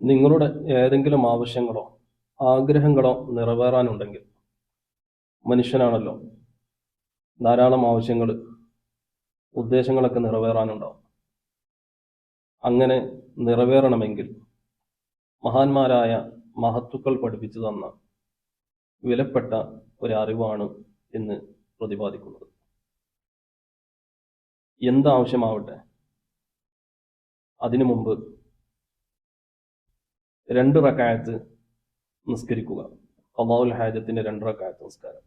നിങ്ങളുടെ ഏതെങ്കിലും ആവശ്യങ്ങളോ ആഗ്രഹങ്ങളോ നിറവേറാനുണ്ടെങ്കിൽ മനുഷ്യനാണല്ലോ ധാരാളം ആവശ്യങ്ങൾ ഉദ്ദേശങ്ങളൊക്കെ നിറവേറാനുണ്ടാവും. അങ്ങനെ നിറവേറണമെങ്കിൽ മഹാന്മാരായ മഹത്തുക്കൾ പഠിപ്പിച്ചു തന്ന വിലപ്പെട്ട ഒരു അറിവാണ് എന്ന് പ്രതിപാദിക്കുന്നത്. എന്താവശ്യമാവട്ടെ അതിനു മുമ്പ് രണ്ട് റക്കായത്ത് നിസ്കരിക്കുക. അള്ളാഹുൽ ഹാജത്തിന്റെ രണ്ട് റക്കായത്ത് നിസ്കാരം.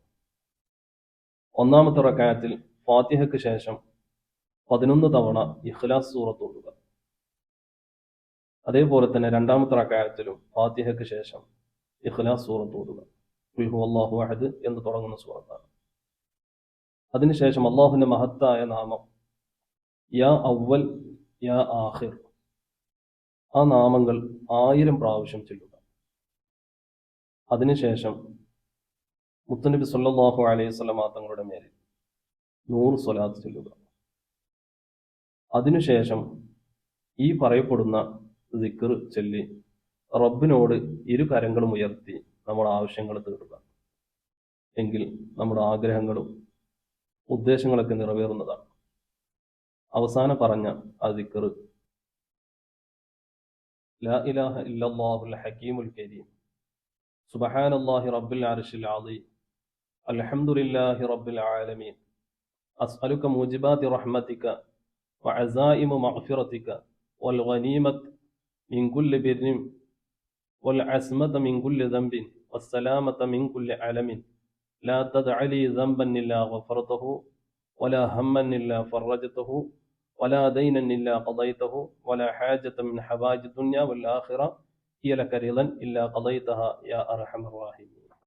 ഒന്നാമത്തെ റക്കായത്തിൽ ഫാത്തിഹയ്ക്ക് ശേഷം പതിനൊന്ന് തവണ ഇഖ്ലാസ് സൂറത്ത് ഓതുക. അതേപോലെ തന്നെ രണ്ടാമത്തെ റക്കായത്തിലും ഫാത്തിഹയ്ക്ക് ശേഷം ഇഖ്ലാസ് സൂറത്ത് ഓതുക. ഉൽഹു അള്ളാഹു അഹദ് എന്ന് തുടങ്ങുന്ന സൂറത്താണ്. അതിനുശേഷം അള്ളാഹുവിന്റെ മഹത്തായ നാമം യാ അവൽ യാ ആഹിർ ആ നാമങ്ങൾ ആയിരം പ്രാവശ്യം ചൊല്ലുക. അതിനുശേഷം മുത്തനബി സല്ലാഹു അലൈഹി സ്വലമാ തങ്ങളുടെ മേലിൽ നൂറ് സ്വലാത്ത് ചൊല്ലുക. അതിനുശേഷം ഈ പറയപ്പെടുന്ന ദിക്കർ ചൊല്ലി റബ്ബിനോട് ഇരു കരങ്ങളും ഉയർത്തി നമ്മുടെ ആവശ്യങ്ങൾ തീർക്കുക എങ്കിൽ നമ്മുടെ ആഗ്രഹങ്ങളും ഉദ്ദേശങ്ങളൊക്കെ നിറവേറുന്നതാണ്. അവസാനം പറഞ്ഞ ആ ദിക്കർ لا إله إلا الله الحكيم الكريم. سبحان الله رب العرش العظيم. الحمد لله رب العالمين. أسألك موجبات رحمتك وعزائم مغفرتك والغنيمة من كل بر والعصمة من كل ذنب والسلامة من كل علم لا تدع لي ذنبا إلا غفرته ولا هما إلا فرجته ولا دينا إلا قضيته ولا حاجة من حوائج الدنيا والآخرة هي لك رضا إلا قضيتها يا أرحم الراحمين